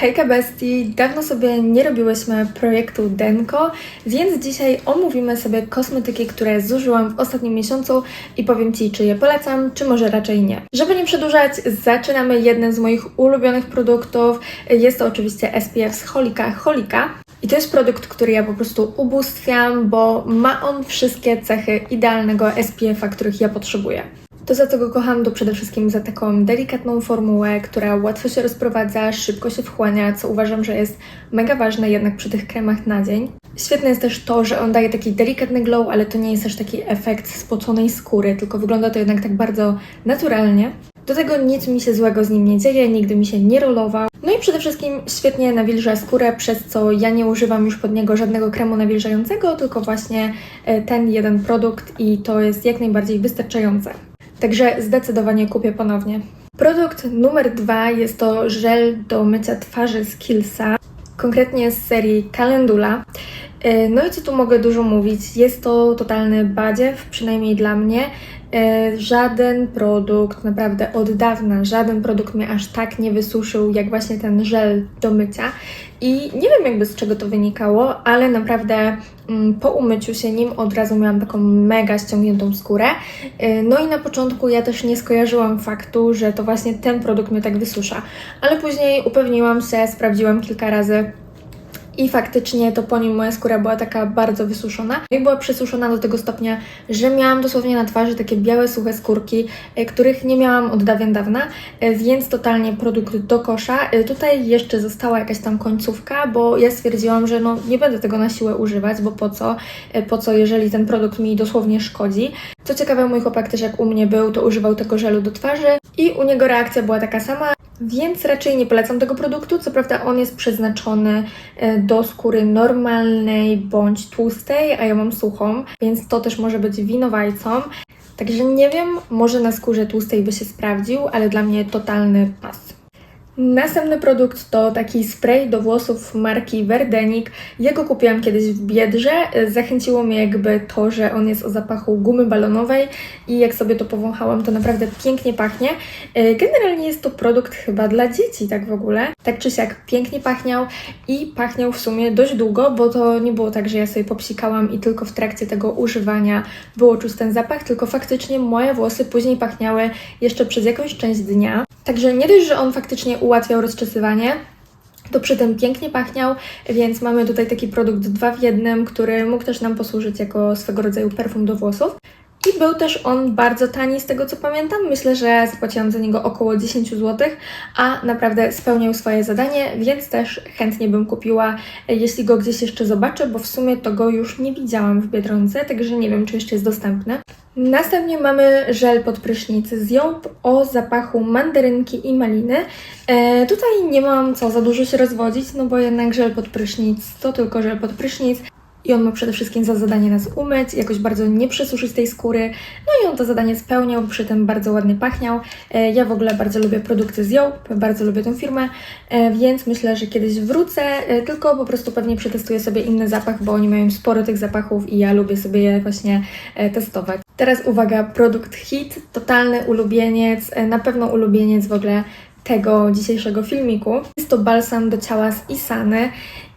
Hejka Bestii! Dawno sobie nie robiłyśmy projektu Denko, więc dzisiaj omówimy sobie kosmetyki, które zużyłam w ostatnim miesiącu i powiem Ci, czy je polecam, czy może raczej nie. Żeby nie przedłużać, zaczynamy jednym z moich ulubionych produktów. Jest to oczywiście SPF z Holika Holika. I to jest produkt, który ja po prostu ubóstwiam, bo ma on wszystkie cechy idealnego SPF-a, których ja potrzebuję. To, za co go kocham, to przede wszystkim za taką delikatną formułę, która łatwo się rozprowadza, szybko się wchłania, co uważam, że jest mega ważne jednak przy tych kremach na dzień. Świetne jest też to, że on daje taki delikatny glow, ale to nie jest też taki efekt spoconej skóry, tylko wygląda to jednak tak bardzo naturalnie. Do tego nic mi się złego z nim nie dzieje, nigdy mi się nie rolował. No i przede wszystkim świetnie nawilża skórę, przez co ja nie używam już pod niego żadnego kremu nawilżającego, tylko właśnie e, ten jeden produkt i to jest jak najbardziej wystarczające. Także zdecydowanie kupię ponownie. Produkt numer dwa jest to żel do mycia twarzy z Killsa, konkretnie z serii Calendula. E, No i co tu mogę dużo mówić? Jest to totalny badziew, przynajmniej dla mnie. E, Żaden produkt, naprawdę od dawna, żaden produkt mnie aż tak nie wysuszył, jak właśnie ten żel do mycia. I nie wiem jakby z czego to wynikało, ale naprawdę mm, po umyciu się nim od razu miałam taką mega ściągniętą skórę. E, No i na początku ja też nie skojarzyłam faktu, że to właśnie ten produkt mnie tak wysusza. Ale później upewniłam się, sprawdziłam kilka razy i faktycznie to po nim moja skóra była taka bardzo wysuszona. I była przesuszona do tego stopnia, że miałam dosłownie na twarzy takie białe, suche skórki, e, których nie miałam od dawien dawna, e, więc totalnie produkt do kosza. E, Tutaj jeszcze została jakaś tam końcówka, bo ja stwierdziłam, że no nie będę tego na siłę używać, bo po co? Po co, jeżeli ten produkt mi dosłownie szkodzi? Co ciekawe, mój chłopak też jak u mnie był, to używał tego żelu do twarzy i u niego reakcja była taka sama, więc raczej nie polecam tego produktu. Co prawda on jest przeznaczony e, do skóry normalnej bądź tłustej, a ja mam suchą, więc to też może być winowajcą. Także nie wiem, może na skórze tłustej by się sprawdził, ale dla mnie totalny pas. Następny produkt to taki spray do włosów marki Verdenik. Ja go kupiłam kiedyś w Biedrze. Zachęciło mnie jakby to, że on jest o zapachu gumy balonowej i jak sobie to powąchałam, to naprawdę pięknie pachnie. E, Generalnie jest to produkt chyba dla dzieci, tak w ogóle. Tak czy siak pięknie pachniał i pachniał w sumie dość długo, bo to nie było tak, że ja sobie popsikałam i tylko w trakcie tego używania było czuć ten zapach, tylko faktycznie moje włosy później pachniały jeszcze przez jakąś część dnia. Także nie dość, że on faktycznie ułatwiał rozczesywanie, to przy tym pięknie pachniał, więc mamy tutaj taki produkt dwa w jednym, który mógł też nam posłużyć jako swego rodzaju perfum do włosów. I był też on bardzo tani z tego co pamiętam. Myślę, że zapłaciłam za niego około 10 zł, a naprawdę spełniał swoje zadanie, więc też chętnie bym kupiła, jeśli go gdzieś jeszcze zobaczę, bo w sumie to go już nie widziałam w Biedronce, także nie wiem, czy jeszcze jest dostępny. Następnie mamy żel pod prysznic z Jołb o zapachu mandarynki i maliny. E, tutaj nie mam co za dużo się rozwodzić, no bo jednak żel pod prysznic to tylko żel pod prysznic. I on ma przede wszystkim za zadanie nas umyć, jakoś bardzo nie przesuszyć tej skóry. No i on to zadanie spełniał, przy tym bardzo ładnie pachniał. E, Ja w ogóle bardzo lubię produkty z Jołb, bardzo lubię tę firmę, e, więc myślę, że kiedyś wrócę, e, tylko po prostu pewnie przetestuję sobie inny zapach, bo oni mają sporo tych zapachów i ja lubię sobie je właśnie testować. Teraz uwaga, produkt hit, totalny ulubieniec, na pewno ulubieniec w ogóle tego dzisiejszego filmiku. Jest to balsam do ciała z Isany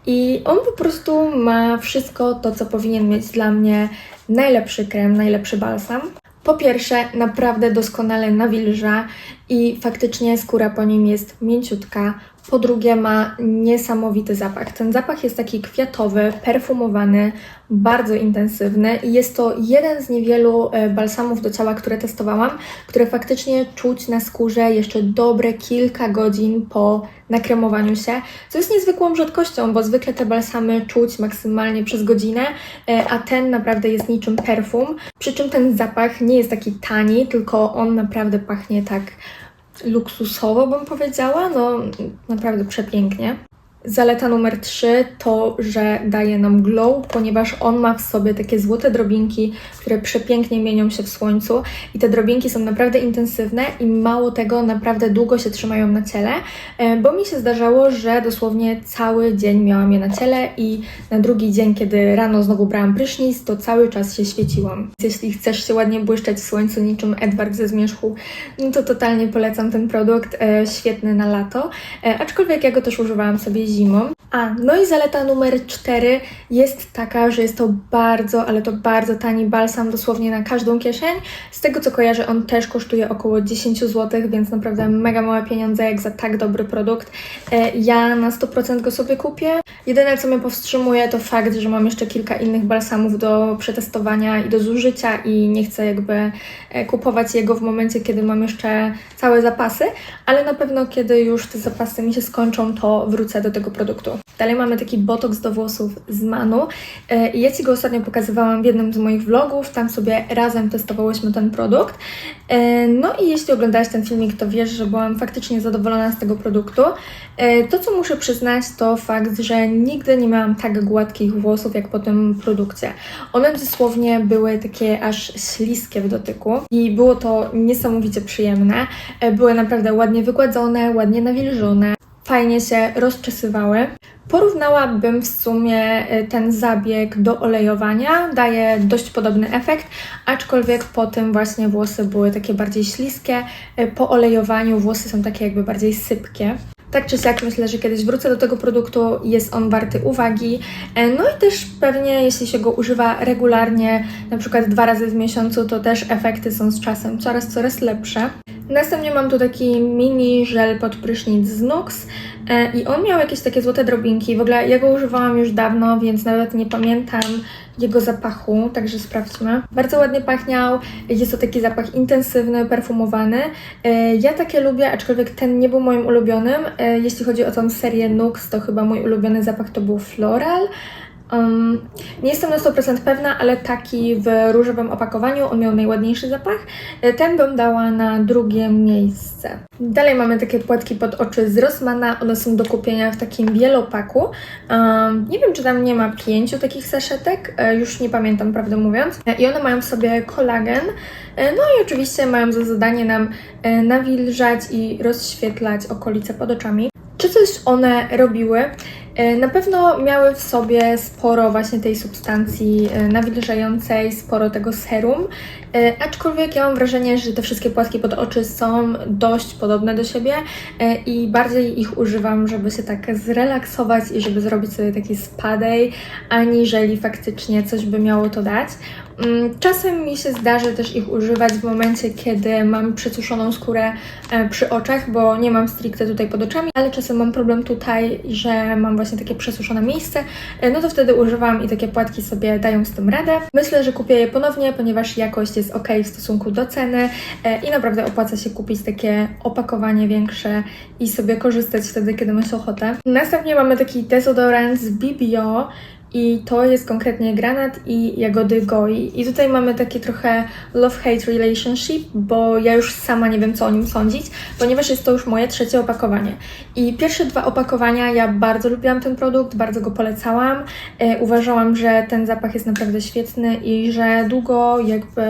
i on po prostu ma wszystko to, co powinien mieć dla mnie najlepszy krem, najlepszy balsam. Po pierwsze, naprawdę doskonale nawilża i faktycznie skóra po nim jest mięciutka. Po drugie, ma niesamowity zapach. Ten zapach jest taki kwiatowy, perfumowany, bardzo intensywny i jest to jeden z niewielu e, balsamów do ciała, które testowałam, które faktycznie czuć na skórze jeszcze dobre kilka godzin po nakremowaniu się, co jest niezwykłą rzadkością, bo zwykle te balsamy czuć maksymalnie przez godzinę, e, a ten naprawdę jest niczym perfum. Przy czym ten zapach nie jest taki tani, tylko on naprawdę pachnie tak luksusowo, bym powiedziała. No, naprawdę przepięknie. Zaleta numer 3 to, że daje nam glow, ponieważ on ma w sobie takie złote drobinki, które przepięknie mienią się w słońcu. I te drobinki są naprawdę intensywne i mało tego, naprawdę długo się trzymają na ciele, e, bo mi się zdarzało, że dosłownie cały dzień miałam je na ciele i na drugi dzień, kiedy rano znowu brałam prysznic, to cały czas się świeciłam. Jeśli chcesz się ładnie błyszczeć w słońcu niczym Edward ze Zmierzchu, no to totalnie polecam ten produkt, e, świetny na lato, e, aczkolwiek ja go też używałam sobie zimą. A, no i zaleta numer 4 jest taka, że jest to bardzo, ale to bardzo tani balsam, dosłownie na każdą kieszeń. Z tego co kojarzę, on też kosztuje około 10 zł, więc naprawdę mega małe pieniądze jak za tak dobry produkt. E, Ja na 100% go sobie kupię. Jedyne co mnie powstrzymuje to fakt, że mam jeszcze kilka innych balsamów do przetestowania i do zużycia i nie chcę jakby e, kupować jego w momencie, kiedy mam jeszcze całe zapasy, ale na pewno kiedy już te zapasy mi się skończą, to wrócę do tego produktu. Dalej mamy taki botoks do włosów z Manu e, ja Ci go ostatnio pokazywałam w jednym z moich vlogów, tam sobie razem testowałyśmy ten produkt. E, No i jeśli oglądałaś ten filmik, to wiesz, że byłam faktycznie zadowolona z tego produktu. E, To, co muszę przyznać, to fakt, że nigdy nie miałam tak gładkich włosów jak po tym produkcie. One dosłownie były takie aż śliskie w dotyku i było to niesamowicie przyjemne. Były naprawdę ładnie wygładzone, ładnie nawilżone, fajnie się rozczesywały. Porównałabym w sumie e, ten zabieg do olejowania, daje dość podobny efekt, aczkolwiek po tym właśnie włosy były takie bardziej śliskie. E, Po olejowaniu włosy są takie jakby bardziej sypkie. Tak czy siak myślę, że kiedyś wrócę do tego produktu, jest on warty uwagi. E, No i też pewnie jeśli się go używa regularnie, na przykład dwa razy w miesiącu, to też efekty są z czasem coraz, coraz lepsze. Następnie mam tu taki mini żel pod prysznic z Nux e, i on miał jakieś takie złote drobinki. W ogóle ja go używałam już dawno, więc nawet nie pamiętam jego zapachu, także sprawdźmy. Bardzo ładnie pachniał, jest to taki zapach intensywny, perfumowany. E, Ja takie lubię, aczkolwiek ten nie był moim ulubionym. E, Jeśli chodzi o tą serię Nux, to chyba mój ulubiony zapach to był floral. Um, nie jestem na 100% pewna, ale taki w różowym opakowaniu, on miał najładniejszy zapach. E, Ten bym dała na drugie miejsce. Dalej mamy takie płatki pod oczy z Rossmana, one są do kupienia w takim wielopaku. Um, nie wiem, czy tam nie ma pięciu takich saszetek, e, już nie pamiętam, prawdę mówiąc. E, I one mają w sobie kolagen, no i oczywiście mają za zadanie nam nawilżać i rozświetlać okolice pod oczami. Czy coś one robiły? E, Na pewno miały w sobie sporo właśnie tej substancji e, nawilżającej, sporo tego serum, e, aczkolwiek ja mam wrażenie, że te wszystkie płatki pod oczy są dość podobne do siebie i bardziej ich używam, żeby się tak zrelaksować i żeby zrobić sobie taki spadej, aniżeli faktycznie coś by miało to dać. Mm, Czasem mi się zdarzy też ich używać w momencie, kiedy mam przesuszoną skórę e, przy oczach, bo nie mam stricte tutaj pod oczami, ale czasem mam problem tutaj, że mam właśnie takie przesuszone miejsce, e, no to wtedy używam i takie płatki sobie dają z tym radę. Myślę, że kupię je ponownie, ponieważ jakość jest ok w stosunku do ceny e, i naprawdę opłaca się kupić takie opakowanie większe i sobie korzystać wtedy, kiedy masz ochotę. Następnie mamy taki dezodorant z BBO, i to jest konkretnie granat i jagody goi. I tutaj mamy takie trochę love-hate relationship, bo ja już sama nie wiem, co o nim sądzić, ponieważ jest to już moje trzecie opakowanie. I pierwsze dwa opakowania ja bardzo lubiłam ten produkt, bardzo go polecałam. E, uważałam, że ten zapach jest naprawdę świetny i że długo jakby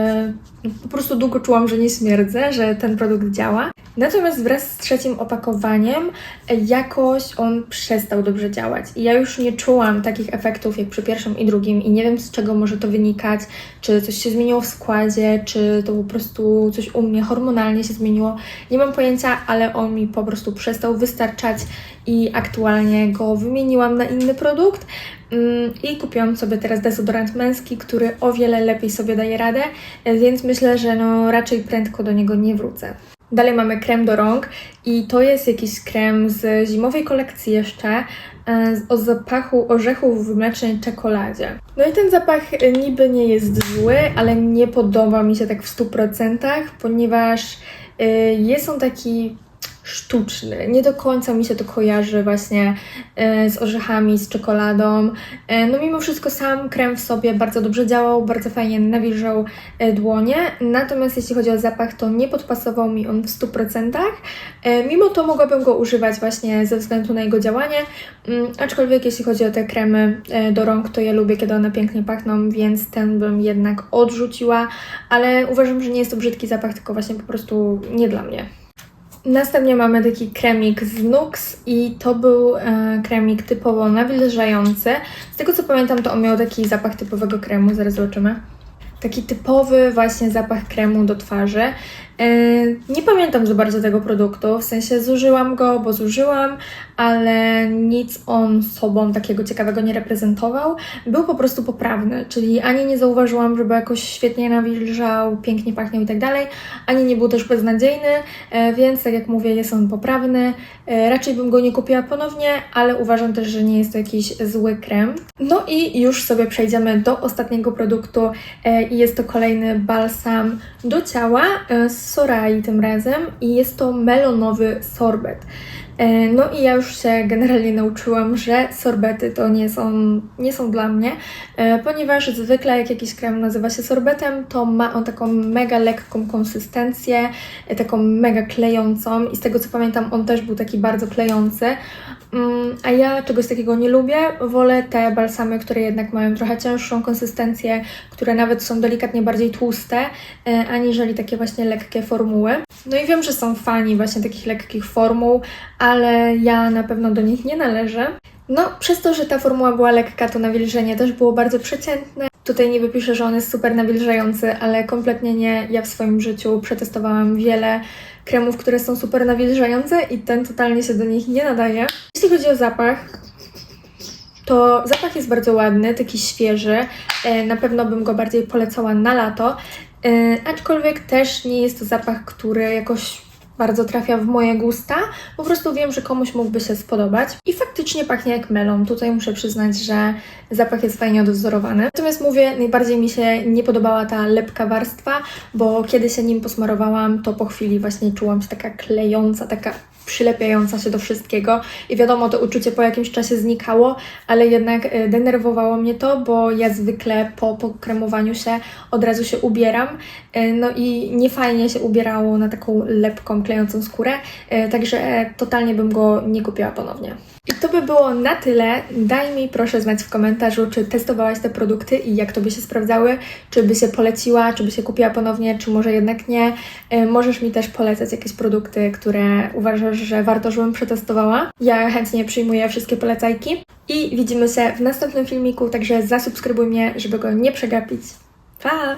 po prostu długo czułam, że nie śmierdzę, że ten produkt działa. Natomiast wraz z trzecim opakowaniem e, jakoś on przestał dobrze działać. I ja już nie czułam takich efektów jak przy pierwszym i drugim i nie wiem z czego może to wynikać, czy coś się zmieniło w składzie, czy to po prostu coś u mnie hormonalnie się zmieniło. Nie mam pojęcia, ale on mi po prostu przestał wystarczać i aktualnie go wymieniłam na inny produkt. Mm, I kupiłam sobie teraz dezodorant męski, który o wiele lepiej sobie daje radę, e, więc myślę, że no raczej prędko do niego nie wrócę. Dalej mamy krem do rąk i to jest jakiś krem z zimowej kolekcji jeszcze e, o zapachu orzechów w mlecznej czekoladzie. No i ten zapach e, niby nie jest zły, ale nie podoba mi się tak w 100%, ponieważ e, jest on taki sztuczny. Nie do końca mi się to kojarzy właśnie e, z orzechami, z czekoladą. E, no mimo wszystko sam krem w sobie bardzo dobrze działał, bardzo fajnie nawilżał e, dłonie. Natomiast jeśli chodzi o zapach, to nie podpasował mi on w 100%. E, mimo to mogłabym go używać właśnie ze względu na jego działanie. Mm, aczkolwiek jeśli chodzi o te kremy do rąk, to ja lubię, kiedy one pięknie pachną, więc ten bym jednak odrzuciła, ale uważam, że nie jest to brzydki zapach, tylko właśnie po prostu nie dla mnie. Następnie mamy taki kremik z Nux i to był e, kremik typowo nawilżający. Z tego co pamiętam, to on miał taki zapach typowego kremu, zaraz zobaczymy. Taki typowy właśnie zapach kremu do twarzy. E, nie pamiętam za bardzo tego produktu, w sensie zużyłam go, bo zużyłam, ale nic on sobą takiego ciekawego nie reprezentował. Był po prostu poprawny, czyli ani nie zauważyłam, żeby jakoś świetnie nawilżał, pięknie pachniał i tak dalej, ani nie był też beznadziejny, e, więc tak jak mówię, jest on poprawny. E, Raczej bym go nie kupiła ponownie, ale uważam też, że nie jest to jakiś zły krem. No i już sobie przejdziemy do ostatniego produktu i jest to kolejny balsam do ciała z Sorai tym razem i jest to melonowy sorbet. E, No i ja już się generalnie nauczyłam, że sorbety to nie są, nie są dla mnie, e, ponieważ zwykle jak jakiś krem nazywa się sorbetem, to ma on taką mega lekką konsystencję, e, taką mega klejącą i z tego co pamiętam on też był taki bardzo klejący, Mm, a ja czegoś takiego nie lubię, wolę te balsamy, które jednak mają trochę cięższą konsystencję, które nawet są delikatnie bardziej tłuste, aniżeli takie właśnie lekkie formuły. No i wiem, że są fani właśnie takich lekkich formuł, ale ja na pewno do nich nie należę. No, przez to, że ta formuła była lekka, to nawilżenie też było bardzo przeciętne. Tutaj nie wypiszę, że on jest super nawilżający, ale kompletnie nie. Ja w swoim życiu przetestowałam wiele kremów, które są super nawilżające i ten totalnie się do nich nie nadaje. Jeśli chodzi o zapach, to zapach jest bardzo ładny, taki świeży. E, Na pewno bym go bardziej polecała na lato. E, Aczkolwiek też nie jest to zapach, który jakoś bardzo trafia w moje gusta. Po prostu wiem, że komuś mógłby się spodobać. I faktycznie pachnie jak melon. Tutaj muszę przyznać, że zapach jest fajnie odwzorowany. Natomiast mówię, najbardziej mi się nie podobała ta lepka warstwa, bo kiedy się nim posmarowałam, to po chwili właśnie czułam się taka klejąca, taka przylepiająca się do wszystkiego i wiadomo, to uczucie po jakimś czasie znikało, ale jednak e, denerwowało mnie to, bo ja zwykle po pokremowaniu się od razu się ubieram, e, no i niefajnie się ubierało na taką lepką, klejącą skórę, e, także totalnie bym go nie kupiła ponownie. I to by było na tyle. Daj mi proszę znać w komentarzu, czy testowałaś te produkty i jak to by się sprawdzały, czy by się poleciła, czy by się kupiła ponownie, czy może jednak nie. Możesz mi też polecać jakieś produkty, które uważasz, że warto, żebym przetestowała. Ja chętnie przyjmuję wszystkie polecajki. I widzimy się w następnym filmiku, także zasubskrybuj mnie, żeby go nie przegapić. Pa!